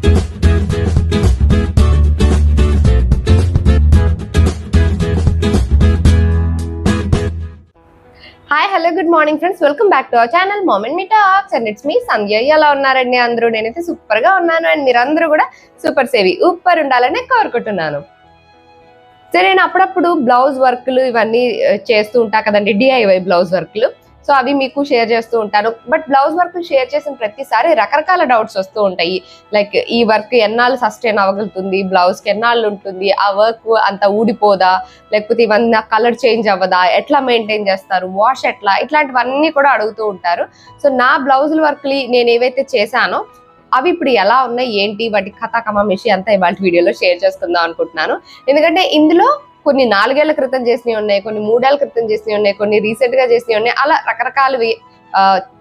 Hi hello good morning friends welcome back to our channel moment me talks and it's me Sandhya ఎలా ఉన్నారండి అందరూ? నేనైతే సూపర్గా ఉన్నాను. అండ్ మీరందరూ కూడా సూపర్ సేవి ఉప్పర్ ఉండాలని కోరుకుంటున్నాను. సరే నేను అప్పుడప్పుడు బ్లౌజ్ వర్క్లు ఇవన్నీ చేస్తూ ఉంటా కదండి డిఐవై బ్లౌజ్ వర్క్లు సో అవి మీకు షేర్ చేస్తూ ఉంటాను బట్ బ్లౌజ్ వర్క్ షేర్ చేసిన ప్రతిసారి రకరకాల డౌట్స్ వస్తూ ఉంటాయి. లైక్ ఈ వర్క్ ఎన్నాళ్ళు సస్టైన్ అవ్వగలుగుతుంది? బ్లౌజ్కి ఎన్నాళ్ళు ఉంటుంది? ఆ వర్క్ అంత ఊడిపోదా? లేకపోతే ఇవన్నీ కలర్ చేంజ్ అవ్వదా? ఎట్లా మెయింటైన్ చేస్తారు? వాష్ ఎట్లా? ఇట్లాంటివన్నీ కూడా అడుగుతూ ఉంటారు. సో నా బ్లౌజుల వర్క్లు నేను ఏవైతే చేశానో అవి ఇప్పుడు ఎలా ఉన్నాయి? ఏంటి? వాటి కథ కమామిషి అంతా ఇవాళ వీడియోలో షేర్ చేసుకుందాం అనుకుంటున్నాను. ఎందుకంటే ఇందులో కొన్ని నాలుగేళ్ళ క్రితం చేసినవి ఉన్నాయి కొన్ని మూడేళ్ళ క్రితం చేసినవి ఉన్నాయి కొన్ని రీసెంట్గా చేసినవి ఉన్నాయి అలా రకరకాలవి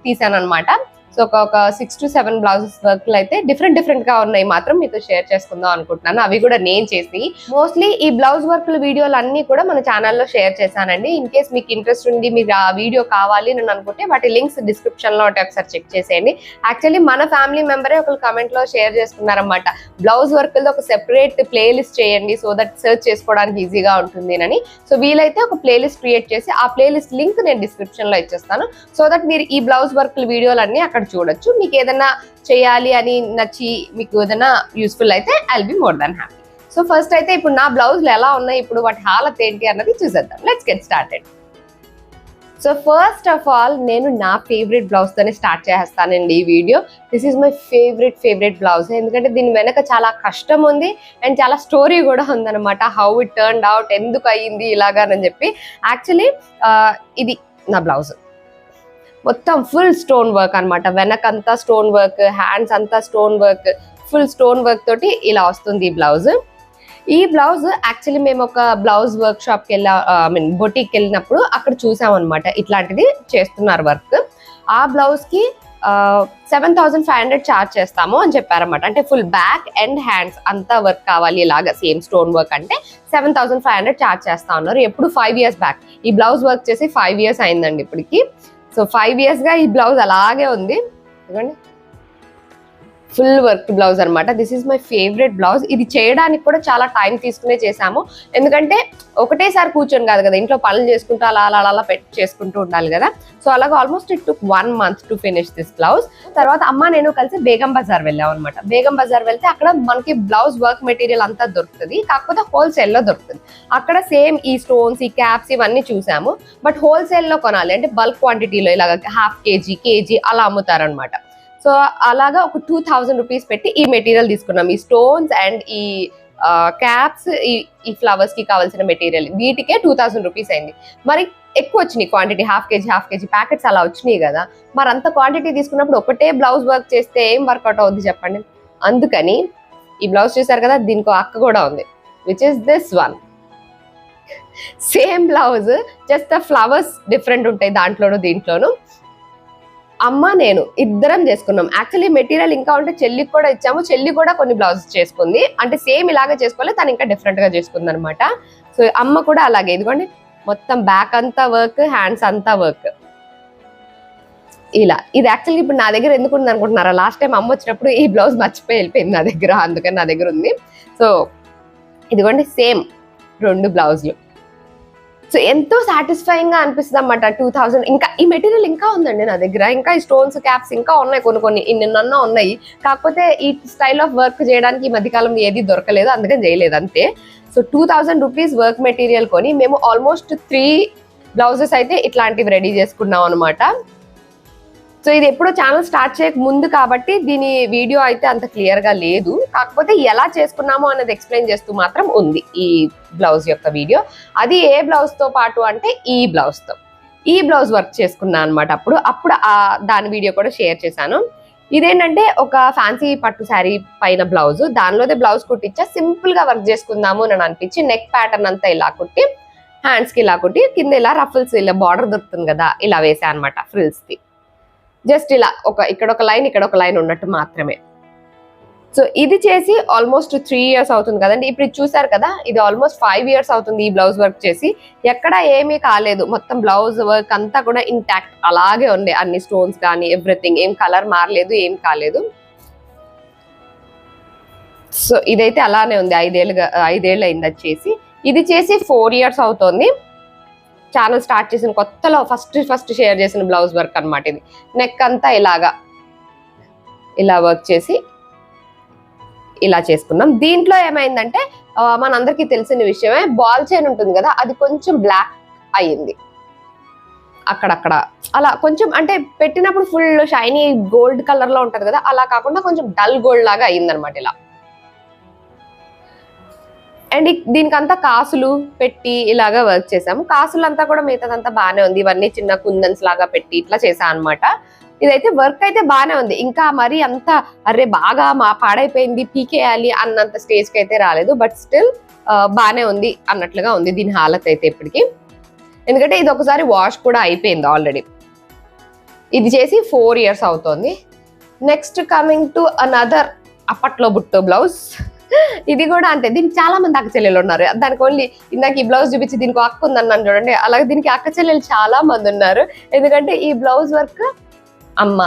తీసాను అనమాట సో ఒక ఒక సిక్స్ టు సెవెన్ బ్లౌజెస్ వర్క్లు అయితే డిఫరెంట్ డిఫరెంట్గా ఉన్నాయి మాత్రం మీతో షేర్ చేసుకుందాం అనుకుంటున్నాను. అవి కూడా నేను చేసి మోస్ట్లీ ఈ బ్లౌజ్ వర్క్ల వీడియోలు అన్ని కూడా మన ఛానల్లో షేర్ చేశానండి. ఇన్ కేస్ మీకు ఇంట్రెస్ట్ ఉంది మీరు ఆ వీడియో కావాలి నేను అనుకుంటే వాటి లింక్స్ డిస్క్రిప్షన్లో ఉంటాయి ఒకసారి చెక్ చేసేయండి. యాక్చువల్లీ మన ఫ్యామిలీ మెంబరే ఒకరు కమెంట్లో షేర్ చేసుకున్నారనమాట బ్లౌజ్ వర్క్ ఒక సెపరేట్ ప్లేలిస్ట్ చేయండి సో దట్ సెర్చ్ చేసుకోవడానికి ఈజీగా ఉంటుంది అని సో వీలైతే ఒక ప్లేలిస్ట్ క్రియేట్ చేసి ఆ ప్లేలిస్ట్ లింక్ నేను డిస్క్రిప్షన్లో ఇచ్చేస్తాను. సో దట్ మీరు ఈ బ్లౌజ్ వర్క్ వీడియోలు అన్ని అక్కడ చూడొచ్చు. మీకు ఏదైనా చేయాలి అని నచ్చి మీకు ఏదైనా యూస్ఫుల్ అయితే I'll be more than happy so first అయితే ఇప్పుడు నా బ్లౌజ్లు ఎలా ఉన్నాయి? ఇప్పుడు వాటి హాలత్ ఏంటి అన్నది చూసేద్దాం. Let's get started so first of all నేను నా ఫేవరెట్ బ్లౌజ్తోనే స్టార్ట్ చేస్తానండి ఈ video this is my favourite favourite blouse ఎందుకంటే దీని వెనక చాలా కష్టం ఉంది అండ్ చాలా స్టోరీ కూడా ఉందనమాట హౌ ఇట్ టర్న్ అవుట్ ఎందుకు అయ్యింది ఇలాగానని చెప్పి. యాక్చువల్లీ uh, ఇది నా బ్లౌజ్ మొత్తం ఫుల్ స్టోన్ వర్క్ అనమాట వెనకంతా స్టోన్ వర్క్ హ్యాండ్స్ అంతా stone work full stone work తోటి ఇలా వస్తుంది ఈ బ్లౌజ్ ఈ బ్లౌజ్ యాక్చువల్లీ మేము ఒక బ్లౌజ్ వర్క్ షాప్కి వెళ్ళా ఐ మీన్ బొటీకి వెళ్ళినప్పుడు అక్కడ చూసామన్నమాట ఇట్లాంటిది చేస్తున్నారు వర్క్ ఆ బ్లౌజ్కి seven thousand five hundred charge చేస్తాము అని చెప్పారన్నమాట. అంటే ఫుల్ బ్యాక్ అండ్ హ్యాండ్స్ అంతా వర్క్ కావాలి ఇలాగా సేమ్ స్టోన్ వర్క్ అంటే seven thousand five hundred charge చేస్తా ఉన్నారు. ఎప్పుడు ఫైవ్ ఇయర్స్ బ్యాక్ ఈ బ్లౌజ్ వర్క్ చేసి ఫైవ్ ఇయర్స్ అయిందండి ఇప్పటికి. సో ఫైవ్ ఇయర్స్గా ఈ బ్లౌజ్ అలాగే ఉంది. ఇదిగోండి. ఫుల్ వర్క్ బ్లౌజ్ అన్నమాట. This is my favourite blouse ఇది చేయడానికి కూడా చాలా టైం తీసుకునే చేసాము ఎందుకంటే ఒకటేసారి కూర్చొని కాదు కదా ఇంట్లో పనులు చేసుకుంటూ అలా అలా అలా పెట్ చేసుకుంటూ ఉండాలి కదా. సో అలాగే almost it took one month to finish this blouse తర్వాత అమ్మ నేను కలిసి బేగం బజార్ వెళ్ళాం అనమాట బేగం బజార్ వెళ్తే అక్కడ మనకి బ్లౌజ్ వర్క్ మెటీరియల్ అంతా దొరుకుతుంది. కాకపోతే హోల్సేల్లో దొరుకుతుంది. అక్కడ సేమ్ ఈ స్టోన్స్ ఈ క్యాప్స్ ఇవన్నీ చూసాము. బట్ హోల్సేల్లో కొనాలి. అంటే బల్క్ క్వాంటిటీలో ఇలాగ హాఫ్ కేజీ కేజీ అలా అమ్ముతారనమాట సో అలాగా ఒక టూ థౌజండ్ రూపీస్ పెట్టి ఈ మెటీరియల్ తీసుకున్నాం. ఈ స్టోన్స్ అండ్ ఈ క్యాప్స్ ఈ ఈ ఫ్లవర్స్కి కావాల్సిన మెటీరియల్ వీటికే టూ థౌసండ్ రూపీస్ అయింది. మరి ఎక్కువ వచ్చినాయి quantity half KG half KG packets అలా వచ్చినాయి కదా. మరి అంత క్వాంటిటీ తీసుకున్నప్పుడు ఒకటే బ్లౌజ్ వర్క్ చేస్తే ఏం వర్కౌట్ అవుద్ది చెప్పండి? అందుకని ఈ బ్లౌజ్ చూసారు కదా దీనికి ఒక అక్క కూడా ఉంది which is this one same blouse just flowers different ఉంటాయి దాంట్లోనూ దీంట్లోనూ. అమ్మ నేను ఇద్దరం చేసుకున్నాం. యాక్చువల్లీ మెటీరియల్ ఇంకా ఉంటే చెల్లికి కూడా ఇచ్చాము. చెల్లి కూడా కొన్ని బ్లౌజెస్ చేసుకుంది. అంటే సేమ్ ఇలాగే చేసుకోవాలి తను ఇంకా డిఫరెంట్గా చేసుకుంది అనమాట సో అమ్మ కూడా అలాగే. ఇదిగోండి మొత్తం బ్యాక్ అంతా వర్క్ హ్యాండ్స్ అంతా వర్క్ ఇలా. ఇది యాక్చువల్లీ ఇప్పుడు నా దగ్గర ఎందుకు ఉంది అనుకుంటున్నారా? లాస్ట్ టైం అమ్మ వచ్చినప్పుడు ఈ బ్లౌజ్ మర్చిపోయి వెళ్ళిపోయింది నా దగ్గర అందుకని నా దగ్గర ఉంది. సో ఇదిగోండి సేమ్ రెండు బ్లౌజ్లు సో ఎంతో సాటిస్ఫైయింగ్గా అనిపిస్తుంది అనమాట టూ థౌసండ్ ఇంకా ఈ మెటీరియల్ ఇంకా ఉందండి నా దగ్గర. ఇంకా ఈ స్టోన్స్ క్యాప్స్ ఇంకా ఉన్నాయి కొన్ని కొన్ని. నిన్న ఉన్నాయి. కాకపోతే ఈ స్టైల్ ఆఫ్ వర్క్ చేయడానికి ఈ మధ్యకాలం ఏది దొరకలేదు. అందుకని చేయలేదు అంతే. So two thousand rupees work material కొని మేము ఆల్మోస్ట్ త్రీ బ్లౌజెస్ అయితే ఇట్లాంటివి రెడీ చేసుకున్నాం అనమాట సో ఇది ఎప్పుడో ఛానల్ స్టార్ట్ చేయక ముందు కాబట్టి దీని వీడియో అయితే అంత క్లియర్గా లేదు. కాకపోతే ఎలా చేసుకున్నామో అన్నది ఎక్స్ప్లెయిన్ చేస్తూ మాత్రం ఉంది ఈ బ్లౌజ్ యొక్క వీడియో అది ఏ బ్లౌజ్తో పాటు అంటే ఈ బ్లౌజ్తో. ఈ బ్లౌజ్ వర్క్ చేసుకున్నా అనమాట అప్పుడు. అప్పుడు ఆ దాని వీడియో కూడా షేర్ చేశాను. ఇదేంటంటే ఒక ఫ్యాన్సీ పట్టు శారీ పైన బ్లౌజ్ దానిలోదే బ్లౌజ్ కుట్టించా. సింపుల్గా వర్క్ చేసుకుందాము అని అనిపించి నెక్ ప్యాటర్న్ అంతా ఇలా కుట్టి హ్యాండ్స్కి ఇలా కుట్టి కింద ఇలా రఫుల్స్ ఇలా బార్డర్ దొరుకుతుంది కదా ఇలా వేసా అనమాట ఫ్రిల్స్కి జస్ట్ ఇలా ఒక ఇక్కడ ఒక లైన్ ఇక్కడ ఒక లైన్ ఉన్నట్టు మాత్రమే. సో ఇది చేసి ఆల్మోస్ట్ త్రీ ఇయర్స్ అవుతుంది కదండి. ఇప్పుడు చూసారు కదా ఇది ఆల్మోస్ట్ ఫైవ్ ఇయర్స్ అవుతుంది ఈ బ్లౌజ్ వర్క్ చేసి. ఎక్కడ ఏమీ కాలేదు. మొత్తం బ్లౌజ్ వర్క్ అంతా కూడా ఇంటాక్ట్ అలాగే ఉంది. అన్ని స్టోన్స్ కానీ ఎవ్రీథింగ్ ఏం కలర్ మారలేదు ఏం కాలేదు. సో ఇదైతే అలానే ఉంది. ఐదేళ్ళుగా ఐదేళ్ళు అయింది అది చేసి. ఇది చేసి ఫోర్ ఇయర్స్ అవుతుంది. ఛానల్ స్టార్ట్ చేసిన కొత్తలో ఫస్ట్ ఫస్ట్ షేర్ చేసిన బ్లౌజ్ వర్క్ అన్నమాట ఇది. నెక్ అంతా ఇలాగా ఇలా వర్క్ చేసి ఇలా చేసుకున్నాం. దీంట్లో ఏమైందంటే మనందరికీ తెలిసిన విషయమే బాల్ చైన్ ఉంటుంది కదా అది కొంచెం బ్లాక్ అయ్యింది. అక్కడక్కడ అలా కొంచెం అంటే పెట్టినప్పుడు ఫుల్ షైనీ గోల్డ్ కలర్లో ఉంటుంది కదా అలా కాకుండా కొంచెం డల్ గోల్డ్ లాగా అయ్యిందనమాట ఇలా. అండ్ దీనికంతా కాసులు పెట్టి ఇలాగా వర్క్ చేసాము కాసులు అంతా కూడా మిగతాదంతా బాగానే ఉంది. ఇవన్నీ చిన్న కుందన్స్ లాగా పెట్టి ఇట్లా చేసా అనమాట ఇదైతే వర్క్ అయితే బాగానే ఉంది. ఇంకా మరి అంత అరే బాగా మా పాడైపోయింది పీకేయాలి అన్నంత స్టేజ్కి అయితే రాలేదు. బట్ స్టిల్ బాగానే ఉంది అన్నట్లుగా ఉంది దీని హాలత్ అయితే ఇప్పటికి. ఎందుకంటే ఇది ఒకసారి వాష్ కూడా అయిపోయింది ఆల్రెడీ ఇది చేసి ఫోర్ ఇయర్స్ అవుతోంది. నెక్స్ట్ కమింగ్ టు అనదర్ అప్పట్లో బుట్టో బ్లౌజ్ ఇది కూడా అంతే. దీనికి చాలా మంది అక్క చెల్లెలు ఉన్నారు. దానికి ఓన్లీ ఇందాక ఈ బ్లౌజ్ చూపించి దీనికి అక్క ఉందన్నాను చూడండి. అలాగే దీనికి అక్క చెల్లెలు చాలా మంది ఉన్నారు. ఎందుకంటే ఈ బ్లౌజ్ వర్క్ అమ్మ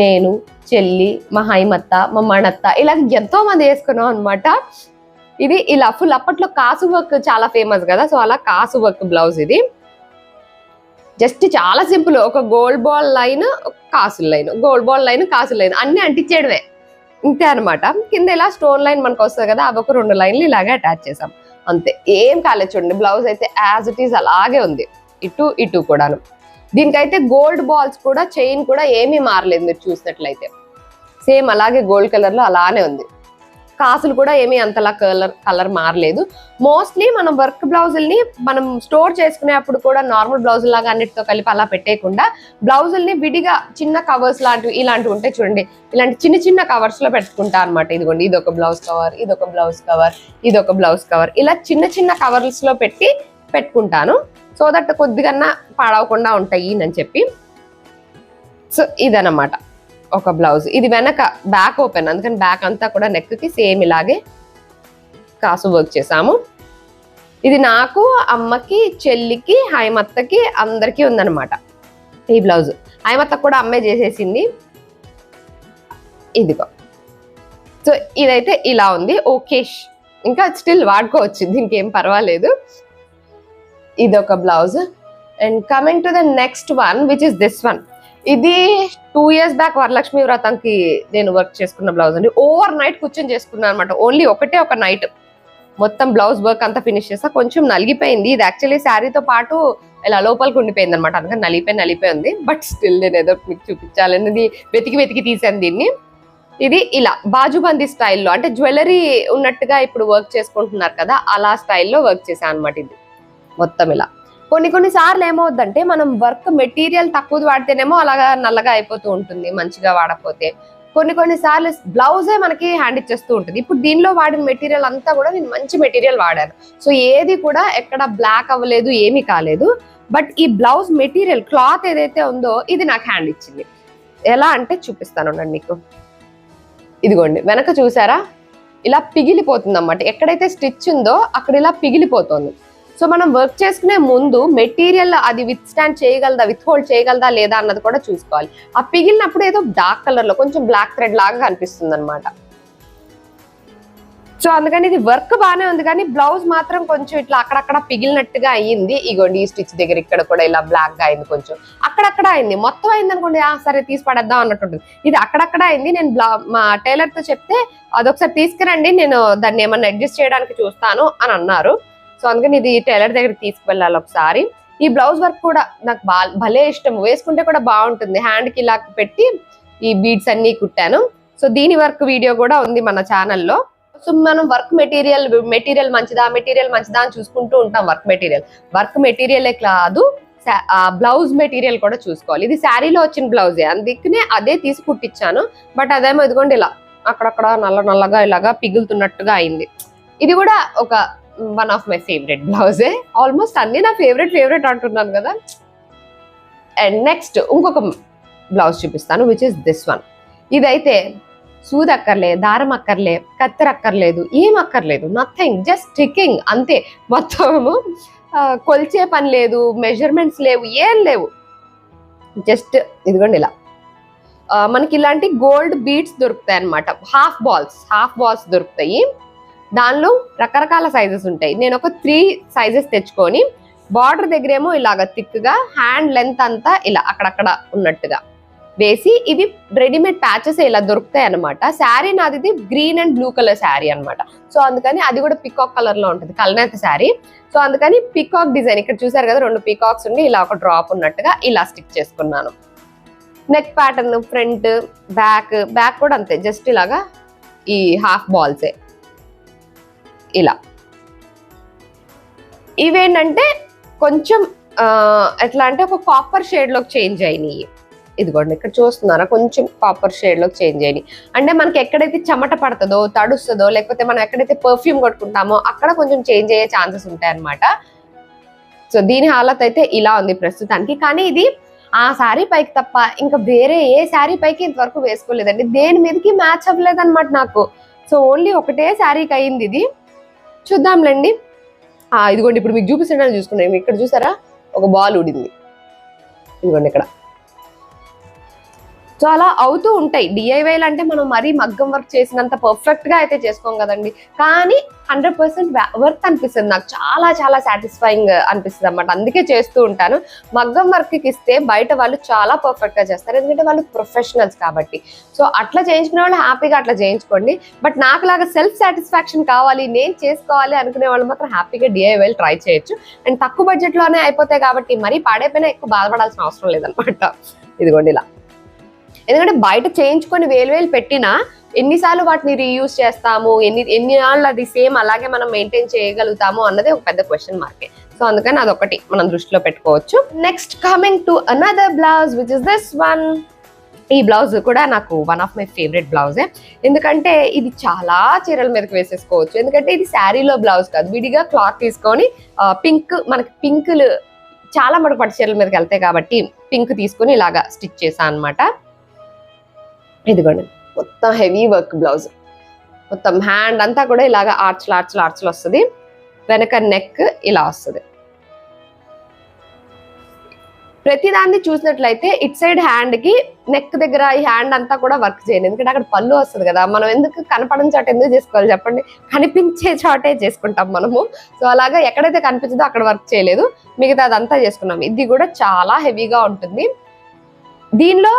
నేను చెల్లి మా హైమత్త మా మణత్త ఇలా ఎంతో మంది వేసుకున్నాం అనమాట ఇది ఇలా ఫుల్ అప్పట్లో కాసు వర్క్ చాలా ఫేమస్ కదా. సో అలా కాసు వర్క్ బ్లౌజ్ ఇది. జస్ట్ చాలా సింపుల్ ఒక గోల్డ్ బాల్ లైన్ కాసుల లైన్ గోల్డ్ బాల్ లైన్ కాసుల లైన్ అన్ని అంటించేయడమే. ఇంతే అనమాట కింద ఇలా స్టోన్ లైన్ మనకు వస్తుంది కదా అవి ఒక రెండు లైన్లు ఇలాగే అటాచ్ చేసాం అంతే ఏం కాలేదు చూడండి. బ్లౌజ్ అయితే యాజ్ ఇట్ ఈస్ అలాగే ఉంది. ఇటు ఇటు కూడాను. దీనికైతే గోల్డ్ బాల్స్ కూడా చైన్ కూడా ఏమీ మారలేదు మీరు చూసినట్లయితే. సేమ్ అలాగే గోల్డ్ కలర్లో అలానే ఉంది. కాసులు కూడా ఏమీ అంతలా కలర్ కలర్ మారలేదు. మోస్ట్లీ మనం వర్క్ బ్లౌజుల్ని మనం స్టోర్ చేసుకునేప్పుడు కూడా నార్మల్ బ్లౌజ్ లాగా అన్నిటితో కలిపి అలా పెట్టేయకుండా బ్లౌజుల్ని విడిగా చిన్న కవర్స్ లాంటివి ఇలాంటివి ఉంటాయి చూడండి ఇలాంటి చిన్న చిన్న కవర్స్లో పెట్టుకుంటా అనమాట ఇదిగోండి ఇది ఒక బ్లౌజ్ కవర్ ఇది ఒక బ్లౌజ్ కవర్ ఇదొక బ్లౌజ్ కవర్ ఇలా చిన్న చిన్న కవర్స్లో పెట్టి పెట్టుకుంటాను. సో దట్ కొద్దిగా పాడవకుండా ఉంటాయి అని చెప్పి. సో ఇదనమాట ఒక బ్లౌజ్. ఇది వెనక బ్యాక్ ఓపెన్ అందుకని బ్యాక్ అంతా కూడా నెక్కి సేమ్ ఇలాగే కాసు వర్క్ చేసాము ఇది నాకు అమ్మకి చెల్లికి హైమత్తకి అందరికీ ఉందన్నమాట ఈ బ్లౌజ్. హైమత్తకు కూడా అమ్మే చేసేసింది. ఇదిగో. సో ఇదైతే ఇలా ఉంది. ఓకే ఇంకా స్టిల్ వాడుకోవచ్చు దీనికి ఏం పర్వాలేదు. ఇది ఒక blouse. And coming to the next one which is this one ఇది టూ ఇయర్స్ బ్యాక్ వరలక్ష్మి వ్రతంకి నేను వర్క్ చేసుకున్న బ్లౌజ్ అండి. ఓవర్ నైట్ కూర్చొని చేసుకున్నాను అనమాట ఓన్లీ ఒకటే ఒక నైట్ మొత్తం బ్లౌజ్ వర్క్ అంతా ఫినిష్ చేస్తా కొంచెం నలిగిపోయింది. ఇది యాక్చువల్లీ శారీతో పాటు ఇలా లోపలికి ఉండిపోయింది అనమాట అందుకని నలిగిపోయి నలిపోయి ఉంది. బట్ స్టిల్ నేను ఏదో మీకు చూపించాలనేది వెతికి వెతికి తీసాను దీన్ని. ఇది ఇలా బాజుబందీ స్టైల్లో అంటే జ్యువెలరీ ఉన్నట్టుగా ఇప్పుడు వర్క్ చేసుకుంటున్నారు కదా అలా స్టైల్లో వర్క్ చేశాను అనమాట ఇది. మొత్తం ఇలా. కొన్ని కొన్ని సార్లు ఏమవుద్దంటే మనం వర్క్ మెటీరియల్ తక్కువ వాడితేనేమో అలాగా నల్లగా అయిపోతూ ఉంటుంది మంచిగా వాడకపోతే. కొన్ని కొన్ని సార్లు బ్లౌజే మనకి హ్యాండ్ ఇచ్చేస్తూ ఉంటుంది. ఇప్పుడు దీనిలో వాడిన మెటీరియల్ అంతా కూడా నేను మంచి మెటీరియల్ వాడాను. సో ఏది కూడా ఎక్కడ బ్లాక్ అవ్వలేదు ఏమీ కాలేదు. బట్ ఈ బ్లౌజ్ మెటీరియల్ క్లాత్ ఏదైతే ఉందో ఇది నాకు హ్యాండ్ ఇచ్చింది. ఎలా అంటే చూపిస్తాను ఉండండి మీకు. ఇదిగోండి వెనక చూసారా? ఇలా పిగిలిపోతుంది అన్నమాట ఎక్కడైతే స్టిచ్ ఉందో అక్కడ ఇలా పిగిలిపోతుంది. సో మనం వర్క్ చేసుకునే ముందు మెటీరియల్ అది విత్ స్టాండ్ చేయగలదా విత్ హోల్డ్ చేయగలదా లేదా అన్నది కూడా చూసుకోవాలి. ఆ పిగిలినప్పుడు ఏదో డార్క్ కలర్లో కొంచెం బ్లాక్ థ్రెడ్ లాగా కనిపిస్తుంది అనమాట సో అందుకని ఇది వర్క్ బాగానే ఉంది కానీ బ్లౌజ్ మాత్రం కొంచెం ఇట్లా అక్కడక్కడ పిగిలినట్టుగా అయ్యింది. ఇగోండి ఈ స్టిచ్ దగ్గర ఇక్కడ కూడా ఇలా బ్లాక్గా అయింది కొంచెం. అక్కడక్కడ అయింది. మొత్తం అయింది అనుకోండి ఆ సరే తీసి పడేద్దాం అన్నట్టు ఇది అక్కడక్కడ అయింది నేను మా టైలర్తో చెప్తే అదొకసారి తీసుకురండి నేను దాన్ని ఏమన్నా అడ్జస్ట్ చేయడానికి చూస్తాను అని అన్నారు. సో అందుకని ఇది టైలర్ దగ్గరికి తీసుకువెళ్ళాలి ఒకసారి. ఈ బ్లౌజ్ వర్క్ కూడా నాకు బా భలే ఇష్టం వేసుకుంటే కూడా బాగుంటుంది. హ్యాండ్కి ఇలా పెట్టి ఈ బీడ్స్ అన్ని కుట్టాను. సో దీని వర్క్ వీడియో కూడా ఉంది మన ఛానల్లో. సో మనం వర్క్ మెటీరియల్ మెటీరియల్ మంచిదా మెటీరియల్ మంచిదా అని చూసుకుంటూ ఉంటాం వర్క్ మెటీరియల్. వర్క్ మెటీరియలే కాదు బ్లౌజ్ మెటీరియల్ కూడా చూసుకోవాలి. ఇది శారీలో వచ్చిన బ్లౌజే. అందుకనే అదే తీసి కుట్టించాను. బట్ అదేమో ఇదిగోండి ఇలా అక్కడక్కడ నల్ల నల్లగా ఇలాగా పిగులుతున్నట్టుగా అయింది. ఇది కూడా ఒక వన్ ఆఫ్ మై ఫేవరెట్ బ్లౌజే. ఆల్మోస్ట్ అన్ని నా ఫేవరెట్ ఫేవరెట్ అంటున్నాను కదా. అండ్ నెక్స్ట్ ఇంకొక బ్లౌజ్ చూపిస్తాను విచ్ ఇస్ దిస్ వన్ ఇదైతే సూది అక్కర్లే దారం అక్కర్లే కత్తెర అక్కర్లేదు ఏం అక్కర్లేదు నథింగ్ జస్ట్ స్టిక్కింగ్ అంతే. మొత్తము కొలిచే పని లేదు మెజర్మెంట్స్ లేవు ఏం లేవు. జస్ట్ ఇదిగోండి ఇలా. మనకి ఇలాంటి గోల్డ్ బీడ్స్ దొరుకుతాయి అనమాట హాఫ్ బాల్స్ హాఫ్ బాల్స్ దొరుకుతాయి. దానిలో రకరకాల సైజెస్ ఉంటాయి. నేను ఒక త్రీ సైజెస్ తెచ్చుకొని బార్డర్ దగ్గర ఏమో ఇలాగ థిక్గా హ్యాండ్ లెంత్ అంతా ఇలా అక్కడక్కడ ఉన్నట్టుగా వేసి ఇవి రెడీమేడ్ ప్యాచెస్ ఇలా దొరుకుతాయి అనమాట శారీ నాది green and blue colour sari అన్నమాట. సో అందుకని అది కూడా పికాక్ కలర్లో ఉంటుంది. కలనేత శారీ సో అందుకని పికాక్ డిజైన్ ఇక్కడ చూసారు కదా రెండు పికాక్స్ ఉండి ఇలా ఒక డ్రాప్ ఉన్నట్టుగా ఇలా స్టిక్ చేసుకున్నాను. Neck pattern front back back కూడా అంతే. జస్ట్ ఇలాగా ఈ హాఫ్ బాల్సే ఇలా. ఇవేంటంటే కొంచెం ఎట్లా అంటే ఒక కాపర్ షేడ్లోకి చేంజ్ అయినాయి. ఇదిగోండి ఇక్కడ చూస్తున్నారా? కొంచెం కాపర్ షేడ్లోకి చేంజ్ అయినాయి. అంటే మనకి ఎక్కడైతే చెమట పడుతుందో తడుస్తుందో లేకపోతే మనం ఎక్కడైతే పర్ఫ్యూమ్ కొట్టుకుంటామో అక్కడ కొంచెం చేంజ్ అయ్యే ఛాన్సెస్ ఉంటాయి సో దీని హాలత్ అయితే ఇలా ఉంది ప్రస్తుతానికి. కానీ ఇది ఆ శారీ పైకి తప్ప ఇంకా వేరే ఏ శారీ పైకి ఇంతవరకు వేసుకోలేదండి. దేని మీదకి మ్యాచ్ అవ్వలేదు అనమాట నాకు. సో ఓన్లీ ఒకటే శారీకి అయింది ఇది. చూద్దాంలేండి. ఆ, ఇదిగోండి ఇప్పుడు మీకు చూపిస్తున్నాను చూసుకున్నాను ఇక్కడ చూసారా? ఒక బాల్ ఉడింది ఇదిగోండి ఇక్కడ. సో అలా అవుతూ ఉంటాయి. డిఐవైలు అంటే మనం మరీ మగ్గం వర్క్ చేసినంత పర్ఫెక్ట్గా అయితే చేసుకోం కదండి. కానీ హండ్రెడ్ పర్సెంట్ వర్క్ అనిపిస్తుంది. నాకు చాలా చాలా సాటిస్ఫైయింగ్ అనిపిస్తుంది అనమాట అందుకే చేస్తూ ఉంటాను. మగ్గం వర్క్కి ఇస్తే బయట వాళ్ళు చాలా పర్ఫెక్ట్గా చేస్తారు. ఎందుకంటే వాళ్ళు ప్రొఫెషనల్స్ కాబట్టి. సో అట్లా చేయించుకునే వాళ్ళు హ్యాపీగా అట్లా చేయించుకోండి. బట్ నాకు లాగా సెల్ఫ్ సాటిస్ఫాక్షన్ కావాలి నేను చేసుకోవాలి అనుకునే వాళ్ళు మాత్రం హ్యాపీగా డిఐవైలు ట్రై చేయొచ్చు. అండ్ తక్కువ బడ్జెట్లోనే అయిపోతాయి కాబట్టి మరీ పాడైపోయినా ఎక్కువ బాధపడాల్సిన అవసరం లేదనమాట ఇదిగోండి ఇలా. ఎందుకంటే బయట చేయించుకొని వేలు వేలు పెట్టినా ఎన్నిసార్లు వాటిని రీయూజ్ చేస్తాము? ఎన్ని ఎన్ని నాళ్ళు అది సేమ్ అలాగే మనం మెయింటైన్ చేయగలుగుతాము అన్నది ఒక పెద్ద క్వశ్చన్ మార్కే సో అందుకని అదొకటి మనం దృష్టిలో పెట్టుకోవచ్చు. Next coming to another blouse which is this one ఈ బ్లౌజ్ కూడా నాకు వన్ ఆఫ్ మై ఫేవరెట్ బ్లౌజే ఎందుకంటే ఇది చాలా చీరల మీదకి వేసేసుకోవచ్చు. ఎందుకంటే ఇది శారీలో బ్లౌజ్ కాదు. విడిగా క్లాత్ తీసుకొని పింక్ మనకి పింకులు చాలా మటుకు పట్టు చీరల మీదకి వెళ్తాయి కాబట్టి పింక్ తీసుకొని ఇలాగా స్టిచ్ చేశాను అనమాట ఇదిగోండి. మొత్తం హెవీ వర్క్ బ్లౌజ్ మొత్తం హ్యాండ్ అంతా కూడా ఇలాగ ఆర్చ్లు ఆర్చ్లు ఆర్చ్లు వస్తుంది. వెనక నెక్ ఇలా వస్తుంది. ప్రతిదాన్ని చూసినట్లయితే ఇట్ సైడ్ హ్యాండ్కి నెక్ దగ్గర ఈ హ్యాండ్ అంతా కూడా వర్క్ చేయండి. ఎందుకంటే అక్కడ పళ్ళు వస్తుంది కదా. మనం ఎందుకు కనపడని చోట ఎందుకు చేసుకోవాలి చెప్పండి? కనిపించే చోటే చేసుకుంటాం మనము. సో అలాగా ఎక్కడైతే కనిపించదో అక్కడ వర్క్ చేయలేదు. మిగతా అదంతా చేసుకున్నాం. ఇది కూడా చాలా హెవీగా ఉంటుంది. దీనిలో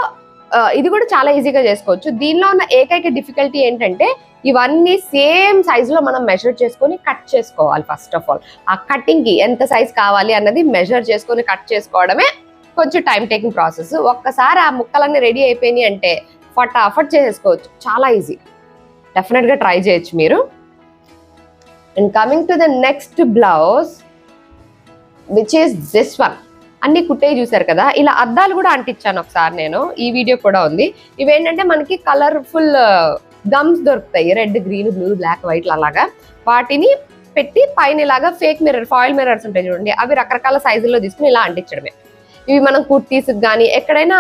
ఇది కూడా చాలా ఈజీగా చేసుకోవచ్చు. దీనిలో ఉన్న ఏకైక డిఫికల్టీ ఏంటంటే ఇవన్నీ సేమ్ సైజులో మనం మెజర్ చేసుకొని కట్ చేసుకోవాలి ఫస్ట్ ఆఫ్ ఆల్ ఆ కటింగ్కి ఎంత సైజ్ కావాలి అన్నది మెజర్ చేసుకొని కట్ చేసుకోవడమే కొంచెం టైం టేకింగ్ ప్రాసెస్ ఒక్కసారి ఆ ముక్కలన్నీ రెడీ అయిపోయినాయి అంటే ఫటాఫట్ చేసేసుకోవచ్చు. చాలా ఈజీ డెఫినెట్గా ట్రై చేయొచ్చు మీరు. And coming to the next blouse which is this one అన్ని కుట్టే చూసారు కదా? ఇలా అద్దాలు కూడా అంటించాను ఒకసారి నేను. ఈ వీడియో కూడా ఉంది. ఇవేంటంటే మనకి కలర్ఫుల్ గమ్స్ దొరుకుతాయి. Red green blue black white అలాగా. వాటిని పెట్టి పైన ఇలాగా ఫేక్ మిర్రర్ ఫాయిల్ మిర్రర్స్ ఉంటాయి చూడండి. అవి రకరకాల సైజుల్లో తీసుకుని ఇలా అంటించడమే. ఇవి మనం కుర్తీస్ కానీ ఎక్కడైనా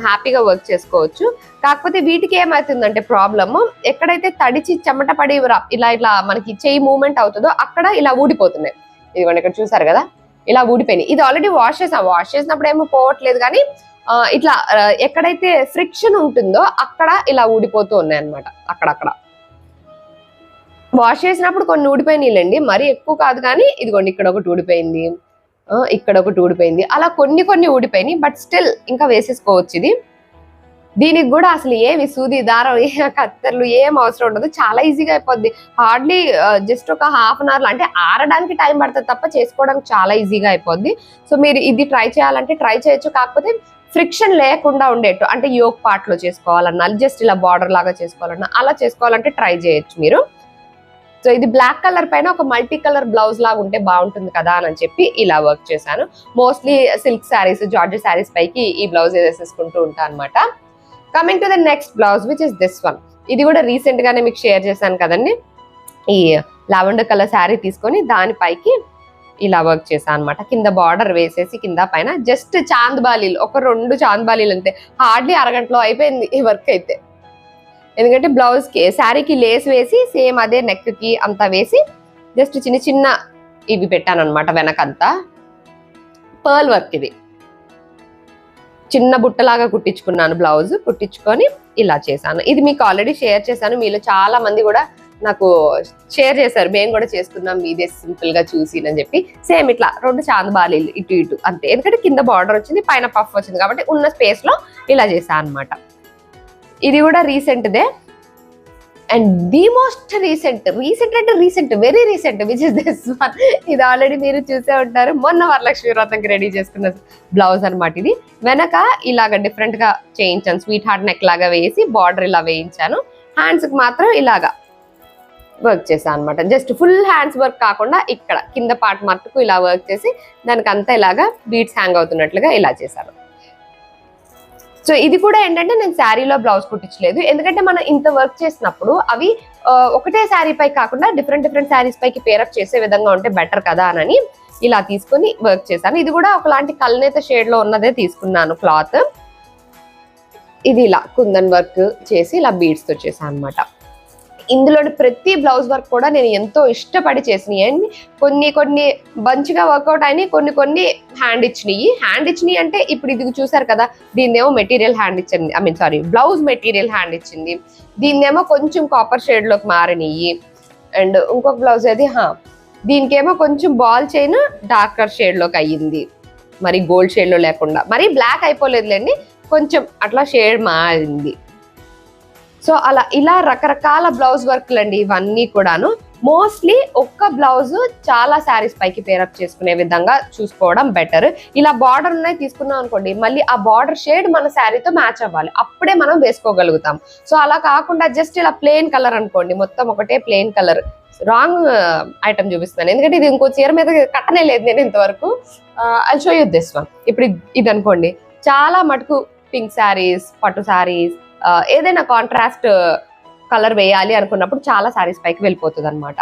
హ్యాపీగా వర్క్ చేసుకోవచ్చు. కాకపోతే వీటికి ఏమవుతుందంటే ప్రాబ్లమ్ ఎక్కడైతే తడిచి చెమట పడి ఇలా ఇట్లా మనకి చెయ్యి మూమెంట్ అవుతుందో అక్కడ ఇలా ఊడిపోతున్నాయి. ఇదిగోండి ఇక్కడ చూసారు కదా? ఇలా ఊడిపోయినాయి. ఇది ఆల్రెడీ వాష్ చేసాం. వాష్ చేసినప్పుడు ఏమో పోవట్లేదు కానీ ఇట్లా ఎక్కడైతే ఫ్రిక్షన్ ఉంటుందో అక్కడ ఇలా ఊడిపోతూ ఉన్నాయి అనమాట అక్కడక్కడ. వాష్ చేసినప్పుడు కొన్ని ఊడిపోయినాయిలండి మరీ ఎక్కువ కాదు కానీ ఇదిగోండి ఇక్కడ ఒకటి ఊడిపోయింది. ఇక్కడ ఒకటి ఊడిపోయింది. అలా కొన్ని కొన్ని ఊడిపోయినాయి బట్ స్టిల్ ఇంకా వేసేసుకోవచ్చు ఇది. దీనికి కూడా అసలు ఏమి సూది దారం ఏ కత్తెరలు ఏం అవసరం ఉండదు. చాలా ఈజీగా అయిపోద్ది. హార్డ్లీ జస్ట్ ఒక హాఫ్ అన్ అవర్లో అంటే ఆరడానికి టైం పడుతుంది తప్ప చేసుకోవడానికి చాలా ఈజీగా అయిపోద్ది. సో మీరు ఇది ట్రై చేయాలంటే ట్రై చేయొచ్చు. కాకపోతే ఫ్రిక్షన్ లేకుండా ఉండేట్టు అంటే యోగ్ పార్ట్లో చేసుకోవాలన్నా జస్ట్ ఇలా బార్డర్ లాగా చేసుకోవాలన్నా అలా చేసుకోవాలంటే ట్రై చేయొచ్చు మీరు. సో ఇది బ్లాక్ కలర్ పైన ఒక మల్టీ కలర్ బ్లౌజ్ లాగా ఉంటే బాగుంటుంది కదా అని చెప్పి ఇలా వర్క్ చేశాను. Mostly silk sarees georgette sarees పైకి ఈ బ్లౌజ్ వేసేసుకుంటూ ఉంటాను అనమాట coming to the next blouse which is this one ఇది కూడా రీసెంట్ గానే మీకు షేర్ చేశాను కదండి. ఈ లావెండర్ కలర్ శారీ తీసుకొని దానిపైకి ఇలా వర్క్ చేశాను అనమాట కింద బార్డర్ వేసేసి కింద పైన జస్ట్ చాంద్ బాలీలు ఒక రెండు చాంద్ బాలీలు అంతే. హార్డ్లీ అరగంటలో అయిపోయింది ఈ వర్క్ అయితే. ఎందుకంటే బ్లౌజ్కి శారీకి లేస్ వేసి సేమ్ అదే నెక్కి అంతా వేసి జస్ట్ చిన్న చిన్న ఇవి పెట్టాను అనమాట వెనకంతా. పర్ల్ వర్క్ ఇది. చిన్న బుట్టలాగా కుట్టించుకున్నాను బ్లౌజ్ కుట్టించుకొని ఇలా చేశాను. ఇది మీకు ఆల్రెడీ షేర్ చేశాను. మీలో చాలా మంది కూడా నాకు షేర్ చేశారు. మేము కూడా చేసుకున్నాం మీదే సింపుల్గా చూసి అని చెప్పి. సేమ్ ఇట్లా రెండు చాందబాలీలు ఇటు ఇటు అంతే. ఎందుకంటే కింద బార్డర్ వచ్చింది పైన పఫ్ వచ్చింది. కాబట్టి ఉన్న స్పేస్లో ఇలా చేశాను అనమాట ఇది కూడా రీసెంట్దే and the most recent recent అంటే recent very recent which is this one ఇది ఆల్రెడీ మీరు చూసే ఉంటారు. మొన్న వరలక్ష్మి వ్రతంకి రెడీ చేసుకున్న బ్లౌజ్ అనమాట ఇది. వెనక ఇలాగ డిఫరెంట్గా చేయించాను. స్వీట్ హార్ట్ నెక్ లాగా వేసి బార్డర్ ఇలా వేయించాను. హ్యాండ్స్కి మాత్రం ఇలాగా వర్క్ చేశాను అనమాట జస్ట్ ఫుల్ హ్యాండ్స్ వర్క్ కాకుండా ఇక్కడ కింద పార్ట్ మట్టుకు ఇలా వర్క్ చేసి దానికి అంతా ఇలాగా బీట్స్ హ్యాంగ్ అవుతున్నట్లుగా ఇలా చేశాను. సో ఇది కూడా ఏంటంటే నేను శారీలో బ్లౌజ్ కుట్టించలేదు. ఎందుకంటే మనం ఇంత వర్క్ చేసినప్పుడు అవి ఒకటే శారీ పై కాకుండా డిఫరెంట్ డిఫరెంట్ శారీస్ పైకి పేరప్ చేసే విధంగా ఉంటే బెటర్ కదా అని ఇలా తీసుకుని వర్క్ చేశాను. ఇది కూడా ఒకలాంటి కల్నేత షేడ్లో ఉన్నదే తీసుకున్నాను క్లాత్ ఇది ఇలా కుందన్ వర్క్ చేసి ఇలా బీడ్స్తో చేశాను అనమాట ఇందులోని ప్రతి బ్లౌజ్ వర్క్ కూడా నేను ఎంతో ఇష్టపడి చేసినాయి అండ్ కొన్ని కొన్ని మంచిగా వర్కౌట్ అయినాయి కొన్ని కొన్ని హ్యాండ్ ఇచ్చినాయి హ్యాండ్ ఇచ్చినాయి అంటే ఇప్పుడు ఇది చూసారు కదా దీన్నేమో మెటీరియల్ హ్యాండ్ ఇచ్చింది. I mean sorry blouse material hand ఇచ్చింది. దీన్నేమో కొంచెం కాపర్ షేడ్లోకి మారినాయి అండ్ ఇంకొక బ్లౌజ్ అది హా దీనికేమో కొంచెం బాల్ చైన్ డార్కర్ షేడ్లోకి అయ్యింది. మరి గోల్డ్ షేడ్లో లేకుండా. మరి బ్లాక్ అయిపోలేదులేండి కొంచెం అట్లా షేడ్ మారింది. సో అలా ఇలా రకరకాల బ్లౌజ్ వర్క్లు అండి ఇవన్నీ కూడాను. మోస్ట్లీ ఒక్క బ్లౌజ్ చాలా శారీస్ పైకి పేరప్ చేసుకునే విధంగా చూసుకోవడం బెటర్ ఇలా బార్డర్ ఉన్నాయి తీసుకున్నాం అనుకోండి మళ్ళీ ఆ బార్డర్ షేడ్ మన శారీతో మ్యాచ్ అవ్వాలి. అప్పుడే మనం వేసుకోగలుగుతాం. సో అలా కాకుండా జస్ట్ ఇలా ప్లెయిన్ కలర్ అనుకోండి మొత్తం ఒకటే ప్లెయిన్ కలర్ రాంగ్ ఐటమ్ చూపిస్తున్నాను. ఎందుకంటే ఇది ఇంకో చీర మీద కట్టనే లేదు నేను ఇంతవరకు. I show you this one ఇప్పుడు ఇది- ఇది అనుకోండి చాలా మటుకు పింక్ శారీస్ పట్టు శారీస్ ఏదైనా కాంట్రాస్ట్ కలర్ వేయాలి అనుకున్నప్పుడు చాలా శారీస్ పైకి వెళ్ళిపోతుంది అనమాట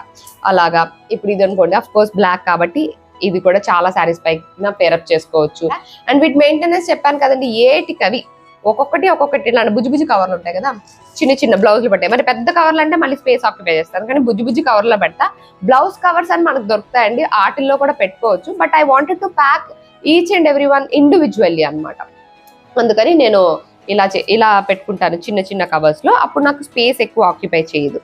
అలాగా ఇప్పుడు ఇది అనుకోండి అఫ్ కోర్స్ బ్లాక్ కాబట్టి ఇది కూడా చాలా శారీస్ పైన పేరప్ చేసుకోవచ్చు. అండ్ వీటి మెయింటెనెన్స్ చెప్పాను కదండి ఏటి కవి ఒక్కొక్కటి ఒక్కొక్కటి ఇలాంటి బుజ్జి బుజ్జి కవర్లు ఉంటాయి కదా చిన్న చిన్న బ్లౌజ్లు పెట్టాయి మరి పెద్ద కవర్లు అంటే మళ్ళీ స్పేస్ ఆక్యుపై చేస్తాను కానీ బుజ్జి బుజ్జి కవర్లో పెడతా. బ్లౌజ్ కవర్స్ అని మనకు దొరుకుతాయండి వాటిల్లో కూడా పెట్టుకోవచ్చు but I wanted to pack each and every one individually అనమాట అందుకని నేను ఇలా చే- ఇలా పెట్టుకుంటాను చిన్న చిన్న కవర్స్లో అప్పుడు నాకు స్పేస్ ఎక్కువ ఆక్యుపై చేయదు.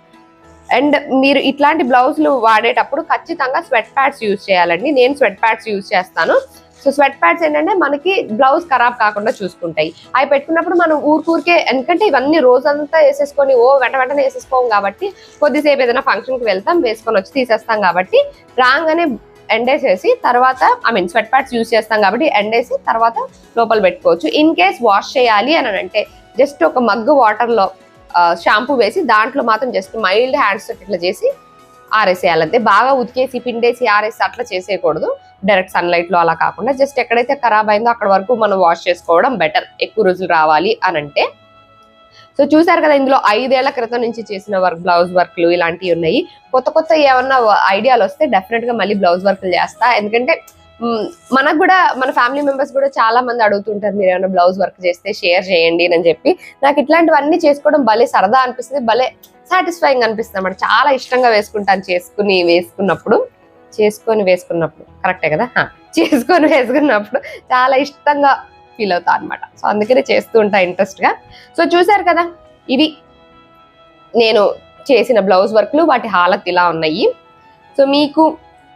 అండ్ మీరు ఇట్లాంటి బ్లౌజులు వాడేటప్పుడు ఖచ్చితంగా స్వెట్ ప్యాడ్స్ యూజ్ చేయాలండి. నేను స్వెట్ ప్యాడ్స్ యూజ్ చేస్తాను. సో స్వెట్ ప్యాడ్స్ ఏంటంటే మనకి బ్లౌజ్ ఖరాబ్ కాకుండా చూసుకుంటాయి. అవి పెట్టుకున్నప్పుడు మనం ఊరికూరికే ఎందుకంటే ఇవన్నీ రోజంతా వేసేసుకొని ఓ వెంట వెంటనే వేసేసుకోం కాబట్టి కొద్దిసేపు ఏదైనా ఫంక్షన్కి వెళ్తాం వేసుకొని వచ్చి తీసేస్తాం కాబట్టి రాగానే ఎండేసేసి తర్వాత I mean sweat pads use చేస్తాం కాబట్టి ఎండేసి తర్వాత లోపల పెట్టుకోవచ్చు. ఇన్ కేస్ వాష్ చేయాలి అని అంటే జస్ట్ ఒక మగ్గు వాటర్లో షాంపూ వేసి దాంట్లో మాత్రం జస్ట్ మైల్డ్ హ్యాండ్స్ ఇట్లా చేసి ఆరేసేయాలంతే. బాగా ఉతికేసి పిండేసి ఆరేసి అట్లా చేసేయకూడదు. డైరెక్ట్ సన్లైట్లో అలా కాకుండా జస్ట్ ఎక్కడైతే ఖరాబ్ అయిందో అక్కడ వరకు మనం వాష్ చేసుకోవడం బెటర్ ఎక్కువ రోజులు రావాలి అని అంటే సో చూసారు కదా ఇందులో ఐదేళ్ళ క్రితం నుంచి చేసిన వర్క్ బ్లౌజ్ వర్క్లు ఇలాంటివి ఉన్నాయి. కొత్త కొత్త ఏమన్నా ఐడియాలు వస్తే డెఫినెట్గా మళ్ళీ బ్లౌజ్ వర్క్లు చేస్తా. ఎందుకంటే మనకు కూడా మన ఫ్యామిలీ మెంబర్స్ కూడా చాలా మంది అడుగుతుంటారు మీరు ఏమైనా బ్లౌజ్ వర్క్ చేస్తే షేర్ చేయండి అని చెప్పి. నాకు ఇట్లాంటివన్నీ చేసుకోవడం భలే సరదా అనిపిస్తుంది భలే సాటిస్ఫైయింగ్ అనిపిస్తుంది అన్నమాట. చాలా ఇష్టంగా వేసుకుంటాను చేసుకుని వేసుకున్నప్పుడు. చేసుకొని వేసుకున్నప్పుడు. కరెక్టే కదా? చేసుకొని వేసుకున్నప్పుడు. చాలా ఇష్టంగా ఫీల్ అవుతా అనమాట సో అందుకనే చేస్తూ ఉంటా ఇంట్రెస్ట్గా. సో చూసారు కదా ఇవి నేను చేసిన బ్లౌజ్ వర్క్లు వాటి హాలత్ ఇలా ఉన్నాయి. సో మీకు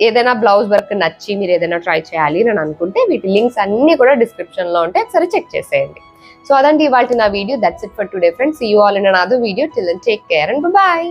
ఏదైనా బ్లౌజ్ వర్క్ నచ్చి మీరు ఏదైనా ట్రై చేయాలి అని అనుకుంటే వీటి లింక్స్ అన్నీ కూడా డిస్క్రిప్షన్లో ఉంటే ఒకసారి చెక్ చేసేయండి. సో అదండి ఇవాళ నా video. That's it for today friends you all in other video till take care and bye